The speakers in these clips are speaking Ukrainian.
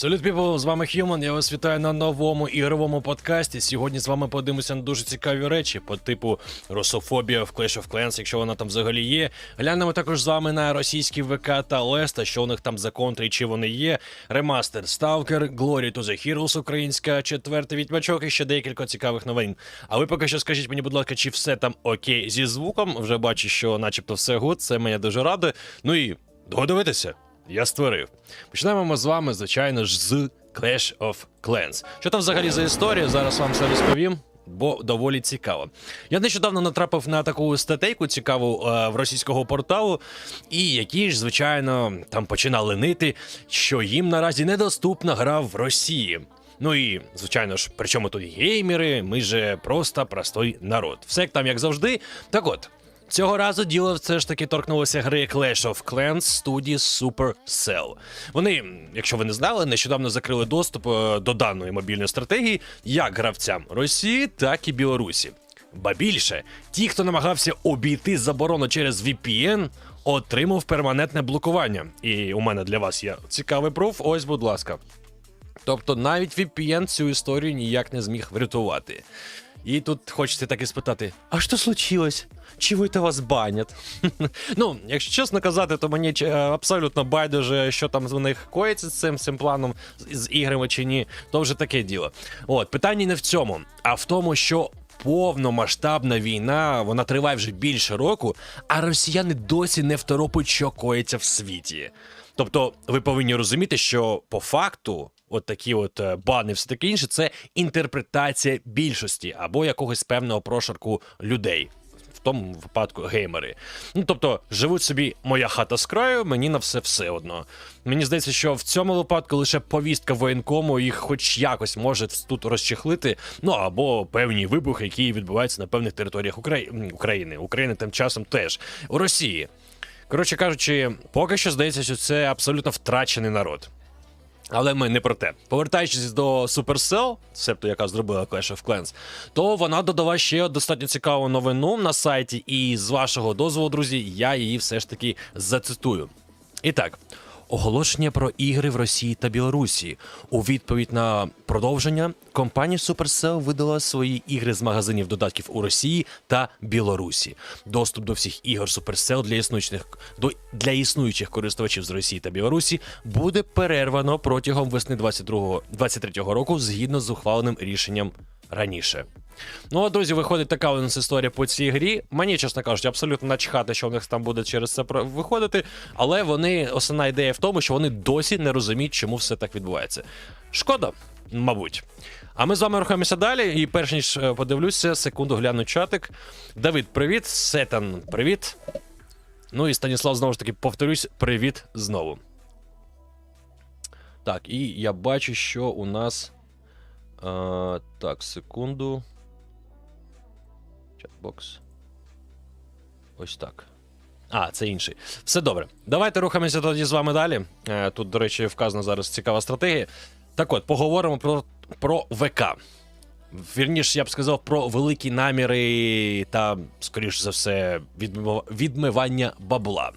Салют, people, з вами Human, Я вас вітаю на новому ігровому подкасті. Сьогодні з вами подивимося на дуже цікаві речі по типу русофобія в Clash of Clans, якщо вона там взагалі є. Глянемо також з вами на російські ВК та Леста, що у них там за контри чи вони є. Ремастер Stalker, Glory to the Heroes українська, четвертий відьмачок і ще декілька цікавих новин. А ви поки що скажіть мені, будь ласка, чи все там окей зі звуком? Вже бачу, що начебто все гуд, це мене дуже радує. Ну і додивитися. Я створив. Почнемо ми з вами, звичайно ж, з Clash of Clans. Що там взагалі за історія? Зараз вам все розповім. Бо доволі цікаво. Я нещодавно натрапив на таку статейку цікаву е, в російського порталу, і які ж, звичайно, там починали нити, що їм наразі недоступна гра в Росії. Ну і, звичайно ж, при чому тут геймери, ми же просто простой народ. Все як там, як завжди. Так от. Цього разу діло все ж таки торкнулося гри Clash of Clans студії Supercell. Вони, якщо ви не знали, нещодавно закрили доступ е, до даної мобільної стратегії як гравцям Росії, так і Білорусі. Ба більше, ті, хто намагався обійти заборону через VPN, отримав перманентне блокування. І у мене для вас є цікавий пруф. Ось, будь ласка. Тобто навіть VPN цю історію ніяк не зміг врятувати. І тут хочеться так і спитати: а що случилось? Чого вас банять? ну, якщо чесно казати, то мені е, абсолютно байдуже, що там в них коїться з цим, цим планом, з, з іграми чи ні, то вже таке діло. От, питання не в цьому, а в тому, що. Повномасштабна війна, вона триває вже більше року, а росіяни досі не второпують, що коїться в світі. Тобто, ви повинні розуміти, що по факту, от такі от е, бани, все таке інше, це інтерпретація більшості або якогось певного прошарку людей. Тому випадку геймери. Ну тобто, живуть собі моя хата з краю, мені на все все одно. Мені здається, що в цьому випадку лише повістка воєнкому їх хоч якось може тут розчехлити, ну або певні вибухи, які відбуваються на певних територіях Украї... України. України тим часом теж у Росії. Коротше кажучи, поки що здається, що це абсолютно втрачений народ. Але ми не про те. Повертаючись до Supercell, себто яка зробила Clash of Clans, то вона додала ще достатньо цікаву новину на сайті, і з вашого дозволу, друзі, я її все ж таки зацитую. І так. Оголошення про ігри в Росії та Білорусі. У відповідь на продовження компанія Supercell видала свої ігри з магазинів додатків у Росії та Білорусі. Доступ до всіх ігор Supercell для існуючих до для існуючих користувачів з Росії та Білорусі буде перервано протягом весни 22-23 року згідно з ухваленим рішенням раніше. Ну, а друзі, виходить така у нас історія по цій грі. Мені, чесно кажучи, абсолютно начхати, що в них там буде через це виходити. Але вони, основна ідея в тому, що вони досі не розуміють, чому все так відбувається. Шкода, мабуть. А ми з вами рухаємося далі. І перш ніж е, подивлюся, секунду гляну чатик. Давид, привіт. Сетан, привіт. Ну і Станіслав, знову ж таки, повторюсь, привіт знову. Так, і я бачу, що у нас. А, так, секунду. Чатбокс. Ось так. А, це інший. Все добре. Давайте рухаємося тоді з вами далі. Е, Тут, до речі, вказана зараз цікава стратегія. Так от, поговоримо про, про ВК. Вірніше, я б сказав, про великі наміри та, скоріш за все, відмивання бабла.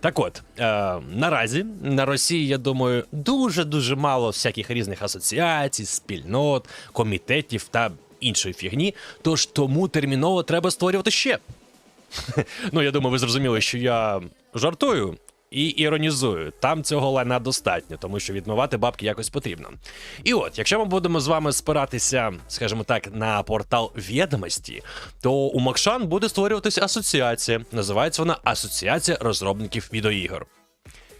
Так от, е, наразі на Росії, я думаю, дуже-дуже мало всяких різних асоціацій, спільнот, комітетів та іншої фігні. Тож тому терміново треба створювати ще. Ну, я думаю, ви зрозуміли, що я жартую і іронізую. Там цього лайна достатньо, тому що відмивати бабки якось потрібно. І от, якщо ми будемо з вами спиратися, скажімо так, на портал відомості, то у Макшан буде створюватися асоціація. Називається вона Асоціація розробників відеоігор.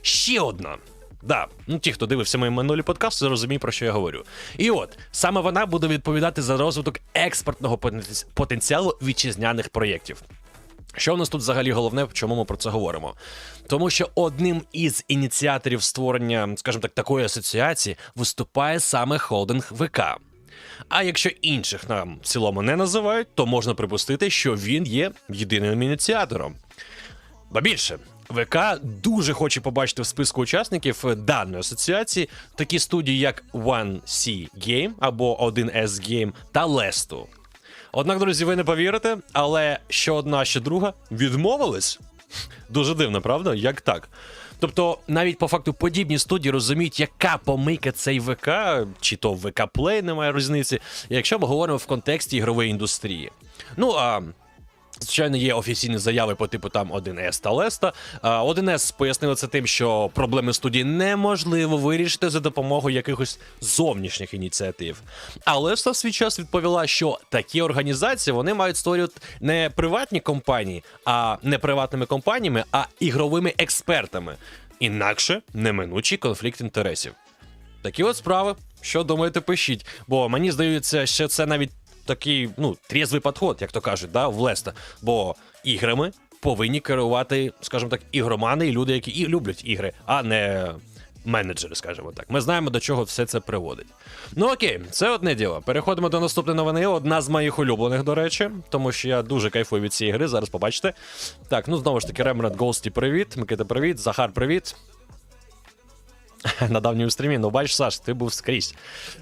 Ще одна. Да, ну ті, хто дивився мої минулі подкасти, зрозуміє, про що я говорю. І от саме вона буде відповідати за розвиток експортного потенціалу вітчизняних проєктів. Що в нас тут взагалі головне, чому ми про це говоримо? Тому що одним із ініціаторів створення, скажімо так, такої асоціації виступає саме холдинг ВК. А якщо інших нам в цілому не називають, то можна припустити, що він є єдиним ініціатором. Ба більше, ВК дуже хоче побачити в списку учасників даної асоціації такі студії, як One C Game або 1S Game та Лесту. Однак, друзі, ви не повірите, але що одна, що друга відмовились. Дуже дивно, правда? Як так? Тобто, навіть по факту подібні студії розуміють, яка помийка цей ВК, чи то ВК Play, немає різниці, якщо ми говоримо в контексті ігрової індустрії. Ну а. Звичайно, є офіційні заяви по типу там 1С та Леста. А, 1С пояснили це тим, що проблеми студії неможливо вирішити за допомогою якихось зовнішніх ініціатив. А Леста в свій час відповіла, що такі організації вони мають створювати не приватні компанії, а не приватними компаніями, а ігровими експертами. Інакше неминучий конфлікт інтересів. Такі от справи. Що думаєте, пишіть. Бо мені здається, що це навіть такий, ну, трізвий підход, як то кажуть, да, в Леста. Бо іграми повинні керувати, скажімо так, ігромани і люди, які і люблять ігри, а не менеджери, скажімо так. Ми знаємо, до чого все це приводить. Ну окей, це одне діло. Переходимо до наступної новини. Одна з моїх улюблених, до речі, тому що я дуже кайфую від цієї гри. Зараз побачите. Так, ну знову ж таки, Ремрад Голсті, привіт. Микита, привіт. Захар, привіт. на давньому стрімі. Ну, бачиш, Саш, ти був скрізь.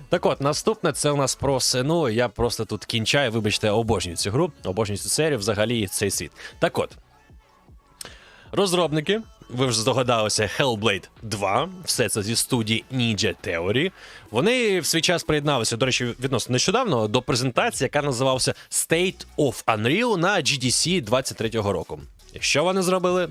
Так от, наступне це у нас про сину. Я просто тут кінчаю, вибачте, обожнюю цю гру, обожнюю цю серію, взагалі цей світ. Так от. Розробники, ви вже здогадалися, Hellblade 2, все це зі студії Ninja Theory. Вони в свій час приєдналися, до речі, відносно нещодавно до презентації, яка називалася State of Unreal на GDC 23-го року. Що вони зробили?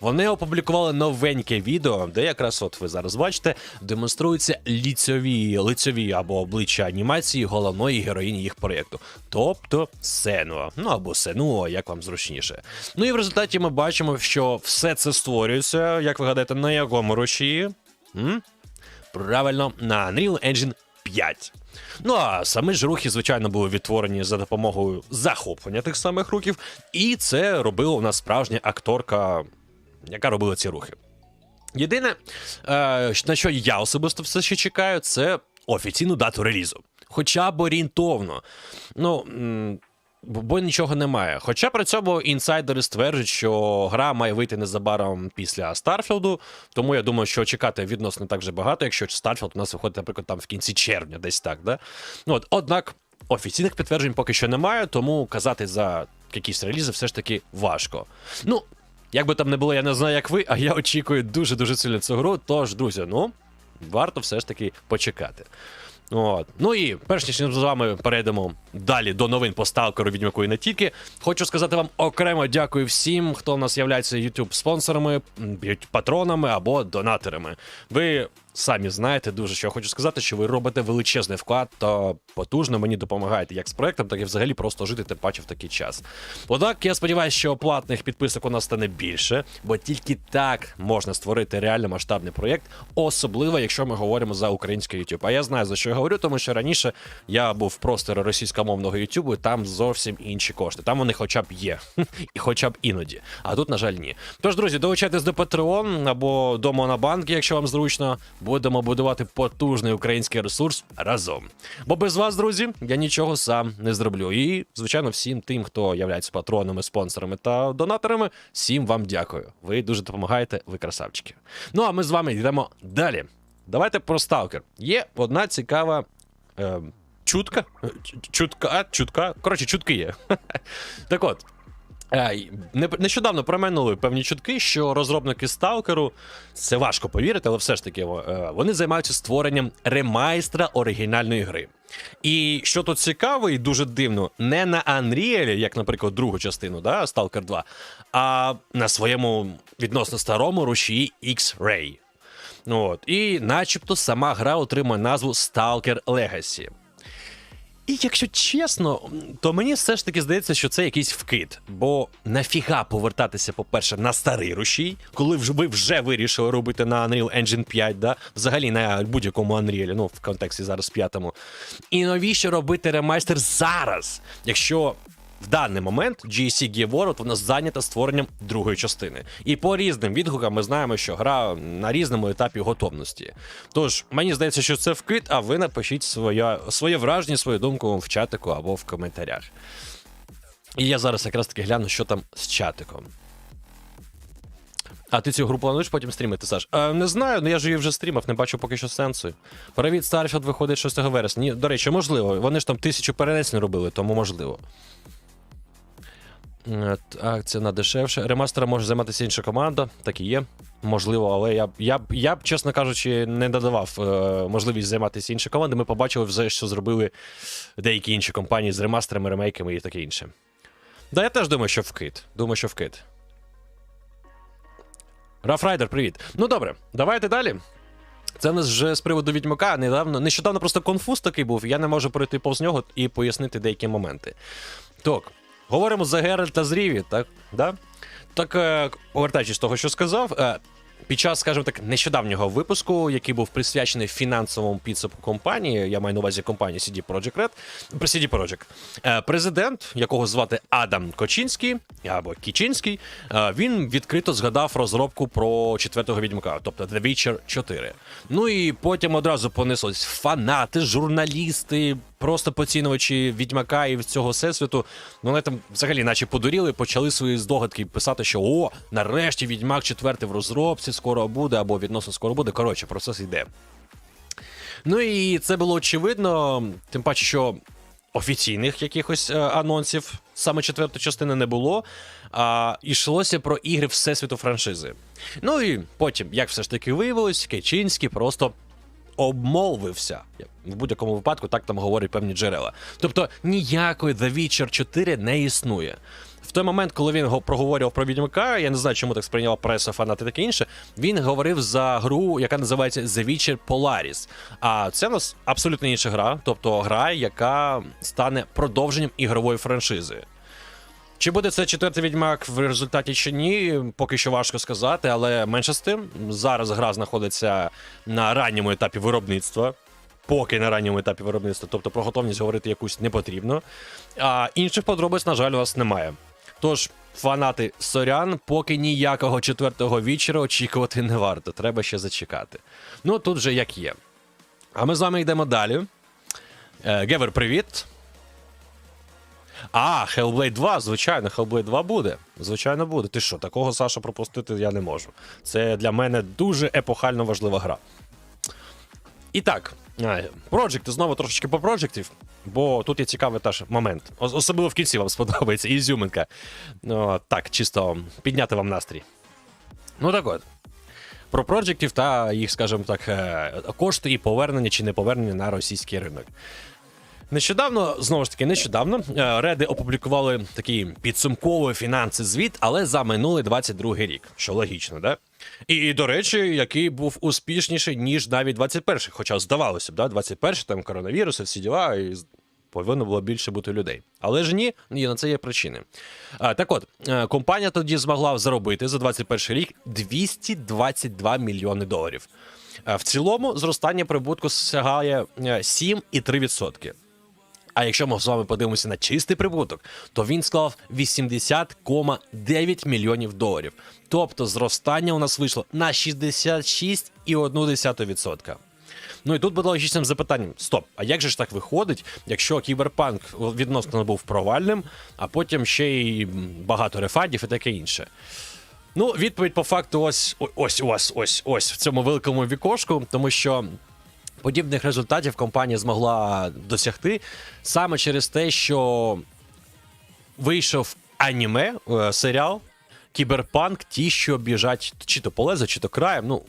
Вони опублікували новеньке відео, де якраз от ви зараз бачите, демонструються ліцьові, лицьові або обличчя анімації головної героїні їх проєкту, тобто Сенуа, ну або Сенуа, як вам зручніше. Ну і в результаті ми бачимо, що все це створюється, як ви гадаєте, на якому рушії? М? Правильно, на Unreal Engine 5. Ну а самі ж рухи, звичайно, були відтворені за допомогою захоплення тих самих рухів, і це робила у нас справжня акторка, яка робила ці рухи. Єдине, е, на що я особисто все ще чекаю, це офіційну дату релізу. Хоча б орієнтовно. Ну. бо нічого немає. Хоча при цьому інсайдери стверджують, що гра має вийти незабаром після Старфілду, тому я думаю, що чекати відносно так же багато, якщо Старфілд у нас виходить, наприклад, там в кінці червня, десь так. Да? Ну, от, однак офіційних підтверджень поки що немає, тому казати за якісь релізи все ж таки важко. Ну, як би там не було, я не знаю, як ви, а я очікую дуже-дуже сильно цю гру. Тож, друзі, ну, варто все ж таки почекати. От. Ну і перш ніж ми з вами перейдемо далі до новин по сталкеру відьмаку і не тільки. Хочу сказати вам окремо дякую всім, хто у нас є youtube спонсорами, патронами або донаторами. Ви самі знаєте дуже, що я хочу сказати, що ви робите величезний вклад та потужно мені допомагаєте як з проектом, так і взагалі просто жити тим паче в такий час. Однак я сподіваюся, що платних підписок у нас стане більше, бо тільки так можна створити реально масштабний проєкт, особливо якщо ми говоримо за український YouTube. А я знаю за що я говорю, тому що раніше я був в просторі російськомовного YouTube, і там зовсім інші кошти. Там вони хоча б є, і хоча б іноді. А тут, на жаль, ні. Тож, друзі, долучайтесь до Patreon або до Монобанки, якщо вам зручно. Будемо будувати потужний український ресурс разом. Бо без вас, друзі, я нічого сам не зроблю. І, звичайно, всім тим, хто являється патронами, спонсорами та донаторами, всім вам дякую. Ви дуже допомагаєте, ви красавчики. Ну а ми з вами йдемо далі. Давайте про сталкер. Є одна цікава. Е, Чутка? Чутка, чутка. Коротше, чутки є. Так от. Е, не- Нещодавно проминули певні чутки, що розробники сталкеру, це важко повірити, але все ж таки е, вони займаються створенням ремайстра оригінальної гри. І що тут цікаво і дуже дивно, не на Unreal, як, наприклад, другу частину, да, Stalker 2, а на своєму відносно старому рушії X-Ray. Ну, от. І начебто сама гра отримує назву Stalker Legacy. І якщо чесно, то мені все ж таки здається, що це якийсь вкид. Бо нафіга повертатися, по-перше, на старий рушій, коли ви вже вирішили робити на Unreal Engine 5, да? взагалі на будь-якому Unreal, ну в контексті зараз п'ятому. І навіщо робити ремайстер зараз, якщо. В даний момент GSC Gear World вона зайнята створенням другої частини. І по різним відгукам ми знаємо, що гра на різному етапі готовності. Тож, мені здається, що це вкид, а ви напишіть своє, своє враження, свою думку в чатику або в коментарях. І я зараз якраз таки гляну, що там з чатиком. А ти цю гру плануєш потім стрімити, Саш? Е, не знаю, ну я ж її вже стрімав, не бачу поки що сенсу. Привіт, Starfield виходить 6 вересня. Ні, до речі, можливо. Вони ж там тисячу перенесень робили, тому можливо. Е, Акція на дешевше. Ремастером може займатися інша команда, так і є. Можливо, але я б я я б, чесно кажучи, не додавав е, можливість займатися іншою командою. Ми побачили вже, що зробили деякі інші компанії з ремастерами, ремейками і таке інше. Да, я теж думаю, що вкид. Думаю, що вкид. Рафрайдер, привіт. Ну добре, давайте далі. Це в нас вже з приводу відьмака. Недавно, нещодавно просто конфуз такий був, я не можу пройти повз нього і пояснити деякі моменти. Так, говоримо за Геральта з Ріві, так? Да? Так, е, повертаючись з того, що сказав, е, під час, скажімо так, нещодавнього випуску, який був присвячений фінансовому підсумку компанії, я маю на увазі компанію CD Projekt Red, CD Projekt, е, президент, якого звати Адам Кочинський або Кічинський, він відкрито згадав розробку про четвертого відьмака, тобто The Witcher 4. Ну і потім одразу понеслось фанати, журналісти, просто поцінувачі відьмака і цього всесвіту. Ну, вони там взагалі, наче подуріли, почали свої здогадки писати, що о, нарешті відьмак четвертий в розробці скоро буде, або відносно скоро буде. Коротше, процес йде. Ну і це було очевидно, тим паче, що офіційних якихось е, анонсів саме четвертої частини не було. А йшлося про ігри всесвіту франшизи. Ну і потім, як все ж таки виявилось, Кечинський просто обмолвився. В будь-якому випадку так там говорять певні джерела. Тобто ніякої The Witcher 4 не існує. В той момент, коли він проговорював про відьмака, я не знаю, чому так сприйняла преса, фанати таке інше. Він говорив за гру, яка називається The Witcher Polaris. А це в нас абсолютно інша гра, тобто гра, яка стане продовженням ігрової франшизи. Чи буде це четвертий відьмак в результаті чи ні, поки що важко сказати, але менше з тим, зараз гра знаходиться на ранньому етапі виробництва. Поки на ранньому етапі виробництва, тобто про готовність говорити якусь не потрібно. А інших подробиць, на жаль, у вас немає. Тож, фанати сорян, поки ніякого четвертого вічера очікувати не варто. Треба ще зачекати. Ну тут же як є. А ми з вами йдемо далі. Е, Гевер, привіт. А, Hellblade 2, звичайно, Hellblade 2 буде. Звичайно, буде. Ти що, такого Саша пропустити я не можу. Це для мене дуже епохально важлива гра. І так, Project, знову трошечки по проджектів, бо тут є цікавий теж момент. Особливо в кінці вам сподобається ізюминка. Ну, так, чисто підняти вам настрій. Ну так от. Про проджектів та їх, скажімо так, е, кошти і повернення чи не повернення на російський ринок. Нещодавно, знову ж таки, нещодавно е, Реди опублікували такий підсумковий фінансовий звіт, але за минулий 22 рік, що логічно, да? І, і, до речі, який був успішніший, ніж навіть 21-й. Хоча здавалося б, да, 21-й там коронавірус, і всі діла, і повинно було більше бути людей. Але ж ні, і на це є причини. Так от, е, компанія тоді змогла заробити за 21 рік 222 мільйони доларів. Е, В цілому зростання прибутку сягає е, 7,3%. А якщо ми з вами подивимося на чистий прибуток, то він склав 80,9 мільйонів доларів. Тобто зростання у нас вийшло на 66,1%. Ну і тут буде логічним запитанням: стоп, а як же ж так виходить, якщо кіберпанк відносно був провальним, а потім ще й багато рефандів і таке інше? Ну, відповідь по факту ось ось вас, ось ось в цьому великому вікошку, тому що подібних результатів компанія змогла досягти саме через те, що вийшов аніме, е, серіал Кіберпанк, ті, що біжать чи то по лезу, чи то краєм. Ну,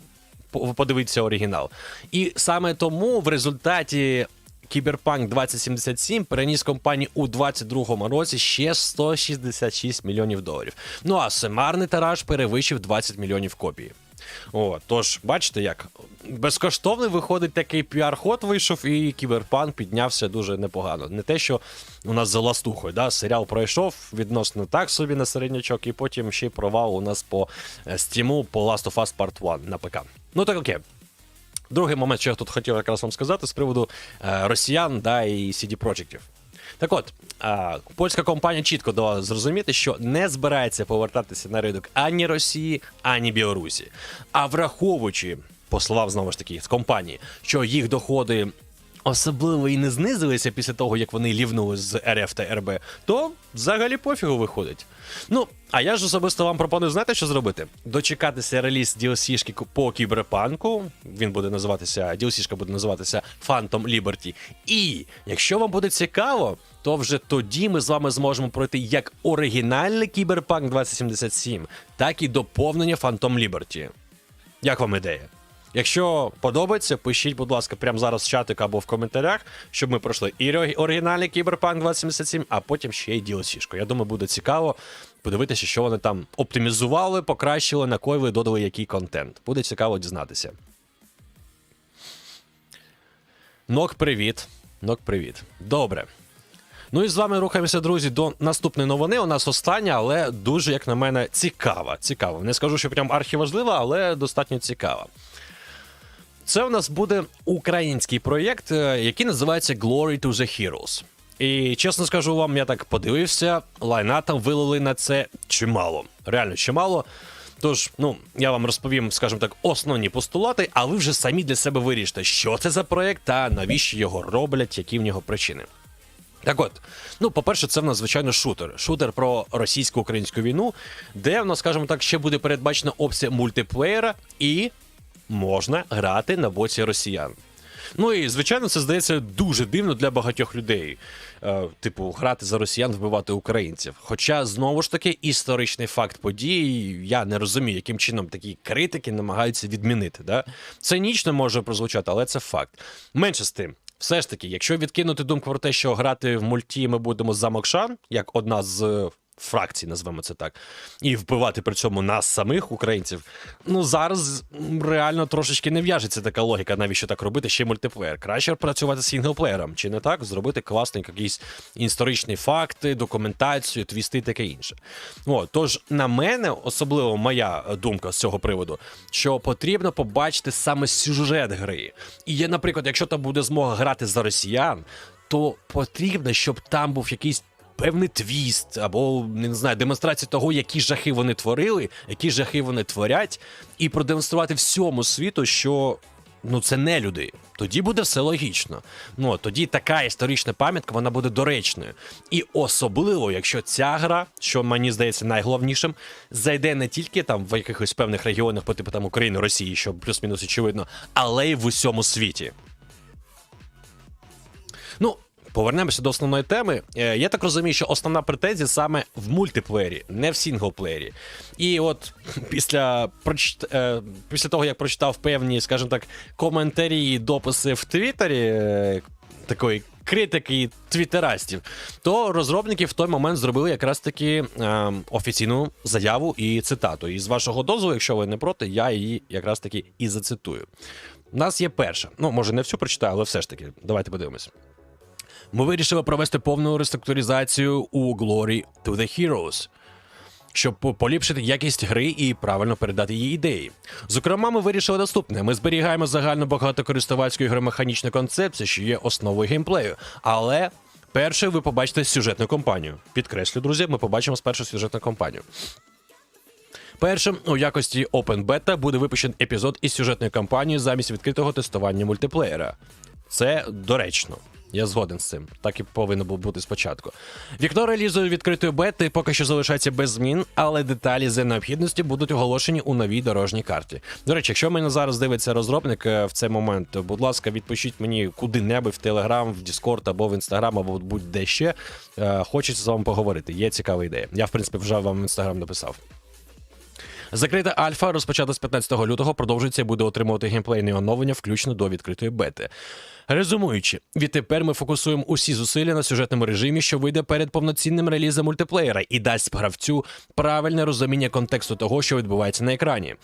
по- подивіться оригінал. І саме тому в результаті. Кіберпанк 2077 переніс компанії у 22-му році ще 166 мільйонів доларів. Ну а сумарний тираж перевищив 20 мільйонів копій. О, тож, бачите, як безкоштовний виходить такий піар-ход вийшов, і кіберпанк піднявся дуже непогано. Не те, що у нас за ластухою, да? серіал пройшов відносно так собі на середнячок, і потім ще й провал у нас по е, стіму по Last of Us Part 1 на ПК. Ну так окей. Другий момент, що я тут хотів якраз вам сказати з приводу е, росіян да, і CD Projektів. Так от, польська компанія чітко дала зрозуміти, що не збирається повертатися на ринок ані Росії, ані Білорусі. А враховуючи, по словам знову ж таки з компанії, що їх доходи особливо і не знизилися після того, як вони лівнули з РФ та РБ, то взагалі пофігу виходить. Ну, а я ж особисто вам пропоную, знаєте, що зробити? Дочекатися реліз DLC-шки по кіберпанку. Він буде називатися, DLC-шка буде називатися Phantom Liberty. І якщо вам буде цікаво, то вже тоді ми з вами зможемо пройти як оригінальний кіберпанк 2077, так і доповнення Phantom Liberty. Як вам ідея? Якщо подобається, пишіть, будь ласка, прямо зараз в чатик або в коментарях, щоб ми пройшли і оригінальний Cyberpunk 2077, а потім ще й DLC-шку. Я думаю, буде цікаво подивитися, що вони там оптимізували, покращили, на ви додали який контент. Буде цікаво дізнатися. Нок, привіт. Нок, привіт. Добре. Ну і з вами рухаємося, друзі, до наступної новини. У нас остання, але дуже, як на мене, цікава. Цікава. Не скажу, що прям архіважлива, але достатньо цікава. Це у нас буде український проєкт, е, який називається Glory to the Heroes. І чесно скажу вам, я так подивився, лайна там вилили на це чимало. Реально чимало. Тож, ну, я вам розповім, скажімо так, основні постулати, а ви вже самі для себе вирішите, що це за проєкт та навіщо його роблять, які в нього причини. Так от, ну, по-перше, це в нас звичайно шутер. Шутер про російсько-українську війну, де в нас, скажімо так, ще буде передбачена опція мультиплеєра, і можна грати на боці росіян. Ну і звичайно, це здається дуже дивно для багатьох людей. Е, типу, грати за росіян, вбивати українців. Хоча знову ж таки історичний факт подій, я не розумію, яким чином такі критики намагаються відмінити. Да? Цинічно може прозвучати, але це факт. Менше з тим. Все ж таки, якщо відкинути думку про те, що грати в мульті ми будемо за Мокшан, як одна з е, фракцій, назвемо це так, і вбивати при цьому нас самих українців, ну зараз реально трошечки не в'яжеться така логіка, навіщо так робити ще мультиплеєр. Краще працювати з сінглплеєром, чи не так? Зробити класний якийсь історичні факти, документацію, твісти таке інше. От, тож, на мене, особливо моя думка з цього приводу, що потрібно побачити саме сюжет гри. І є, наприклад, якщо там буде змога грати за росіян, то потрібно, щоб там був якийсь. Певний твіст, або не знаю, демонстрація того, які жахи вони творили, які жахи вони творять, і продемонструвати всьому світу, що ну це не люди. Тоді буде все логічно. Ну тоді така історична пам'ятка вона буде доречною. І особливо, якщо ця гра, що мені здається найголовнішим, зайде не тільки там в якихось певних регіонах, по типу там України, Росії, що плюс-мінус очевидно, але й в усьому світі. Ну, повернемося до основної теми. Е, Я так розумію, що основна претензія саме в мультиплеєрі, не в сінглплеєрі. І от після е, після того, як прочитав певні, скажімо так, коментарі і дописи в Твіттері, е, такої критики і твіттерастів, то розробники в той момент зробили якраз таки е, офіційну заяву і цитату. І з вашого дозволу, якщо ви не проти, я її якраз таки і зацитую. У нас є перша. Ну, може, не всю прочитаю, але все ж таки, давайте подивимось. Ми вирішили провести повну реструктуризацію у Glory to the Heroes, щоб поліпшити якість гри і правильно передати її ідеї. Зокрема, ми вирішили наступне: ми зберігаємо загальну багатокористувацьку ігромеханічну концепцію, що є основою геймплею, але. Перше, ви побачите сюжетну кампанію. Підкреслю, друзі, ми побачимо спершу сюжетну кампанію. Першим у якості Open Beta буде випущений епізод із сюжетною кампанією замість відкритого тестування мультиплеєра. Це доречно. Я згоден з цим. Так і повинно було бути спочатку. Вікно релізу відкритої бети поки що залишається без змін, але деталі за необхідності будуть оголошені у новій дорожній карті. До речі, якщо мене зараз дивиться розробник е, в цей момент, будь ласка, відпишіть мені куди-небудь в Телеграм, в Discord або в Інстаграм, або будь-де ще. Е, Хочеться з вами поговорити. Є цікава ідея. Я, в принципі, вже вам в інстаграм написав. Закрита альфа, розпочата з 15 лютого, продовжується і буде отримувати геймплейне оновлення, включно до відкритої бети. Резумуючи, відтепер ми фокусуємо усі зусилля на сюжетному режимі, що вийде перед повноцінним релізом мультиплеєра, і дасть гравцю правильне розуміння контексту того, що відбувається на екрані.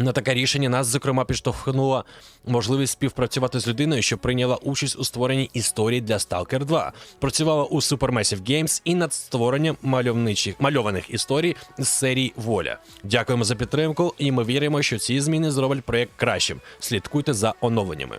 На таке рішення нас, зокрема, підштовхнула можливість співпрацювати з людиною, що прийняла участь у створенні історії для Stalker 2, працювала у Supermassive Games і над створенням мальовничих мальованих історій з серії Воля. Дякуємо за підтримку, і ми віримо, що ці зміни зроблять проєкт кращим. Слідкуйте за оновленнями.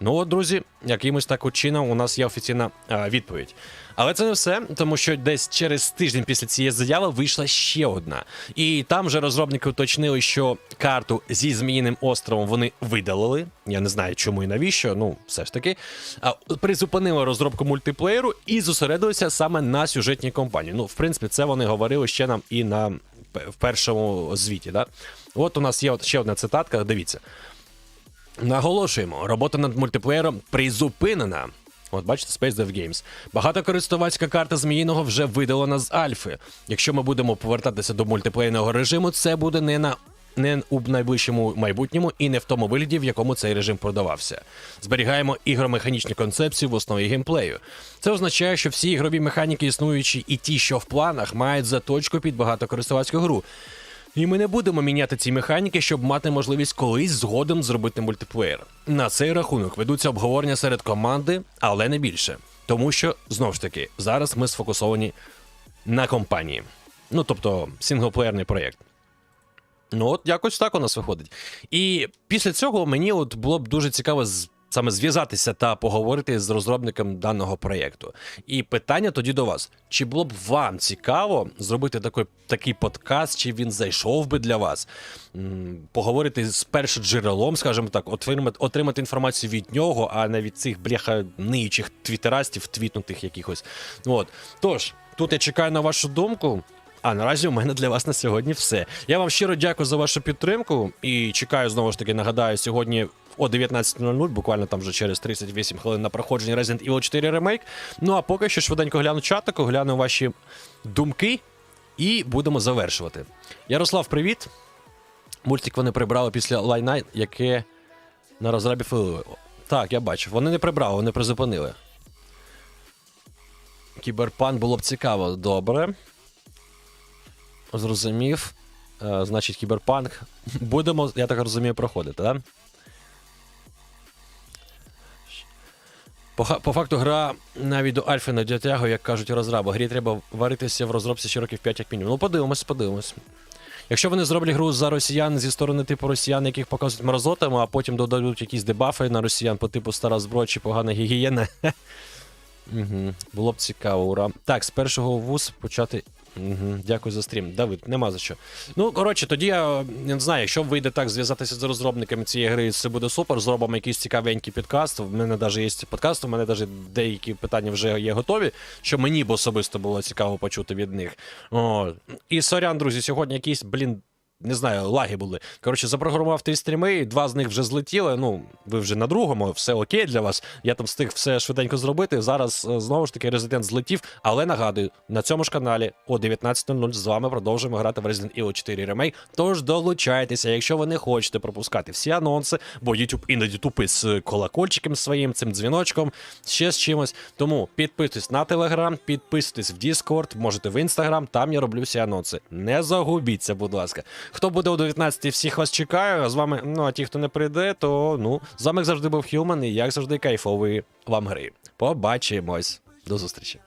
Ну от, друзі, якимось так чином у нас є офіційна а, відповідь. Але це не все, тому що десь через тиждень після цієї заяви вийшла ще одна. І там вже розробники уточнили, що карту зі Зміїним островом вони видалили. Я не знаю, чому і навіщо. Ну, все ж таки. А, призупинили розробку мультиплеєру і зосередилися саме на сюжетній компанії. Ну, в принципі, це вони говорили ще нам і на в першому звіті. Да? От у нас є от ще одна цитатка. Дивіться. Наголошуємо, робота над мультиплеєром призупинена. От бачите, Space Dev Games. Багатокористувацька карта зміїного вже видалена з Альфи. Якщо ми будемо повертатися до мультиплеєрного режиму, це буде не на не у найближчому майбутньому і не в тому вигляді, в якому цей режим продавався. Зберігаємо ігромеханічні концепції в основі геймплею. Це означає, що всі ігрові механіки, існуючі, і ті, що в планах, мають заточку під багатокористувацьку гру. І ми не будемо міняти ці механіки, щоб мати можливість колись згодом зробити мультиплеєр. На цей рахунок ведуться обговорення серед команди, але не більше. Тому що, знову ж таки, зараз ми сфокусовані на компанії. Ну, тобто, синглплеєрний проєкт. Ну, от якось так у нас виходить. І після цього мені от було б дуже цікаво. Саме зв'язатися та поговорити з розробником даного проєкту. І питання тоді до вас: чи було б вам цікаво зробити такий, такий подкаст, чи він зайшов би для вас? Поговорити з першим джерелом, скажімо так, отримати, отримати інформацію від нього, а не від цих бляха ниючих твіттерастів, твітнутих якихось. От. Тож, тут я чекаю на вашу думку. А наразі у мене для вас на сьогодні все. Я вам щиро дякую за вашу підтримку і чекаю знову ж таки. Нагадаю, сьогодні о 19.00, буквально там вже через 38 хвилин на проходження Resident Evil 4 ремейк. Ну а поки що швиденько гляну чатику, гляну ваші думки і будемо завершувати. Ярослав, привіт. Мультик вони прибрали після лайна, яке на розрабі филили. Так, я бачу. Вони не прибрали, вони призупинили. Кіберпан було б цікаво. Добре. Зрозумів. Е, значить, кіберпанк. Будемо, я так розумію, проходити, так? По, по факту, гра навіть до Альфи не дотягує, як кажуть розраби. Грі треба варитися в розробці ще років 5 як мінімум. Ну, подивимось, подивимось. Якщо вони зроблять гру за росіян зі сторони типу росіян, яких показують мерзотами, а потім додадуть якісь дебафи на росіян по типу стара зброя чи погана гігієна. Угу. Було б цікаво, ура. Так, з першого вуз почати. Угу. Дякую за стрім. Давид, нема за що. Ну, коротше, тоді я не знаю, якщо вийде так зв'язатися з розробниками цієї гри, це буде супер. Зробимо якийсь цікавенький підкаст. В мене навіть є подкаст, у мене навіть деякі питання вже є готові, що мені б особисто було цікаво почути від них. О. І сорян, друзі, сьогодні якийсь, блін. Не знаю, лаги були. Коротше, запрограмував три стріми, два з них вже злетіли. Ну, ви вже на другому, все окей для вас. Я там встиг все швиденько зробити. Зараз е, знову ж таки Resident злетів. Але нагадую, на цьому ж каналі о 19.00 з вами продовжуємо грати в Resident Evil 4 Remake. Тож долучайтеся, якщо ви не хочете пропускати всі анонси, бо YouTube іноді тупить з колокольчиком своїм, цим дзвіночком, ще з чимось. Тому підписуйтесь на Telegram, підписуйтесь в Discord, можете в Instagram, там я роблю всі анонси. Не загубіться, будь ласка. Хто буде о 19 всіх вас чекаю. З вами, ну а ті, хто не прийде, то ну, з вами завжди був Хьюман і як завжди кайфової вам гри. Побачимось. До зустрічі.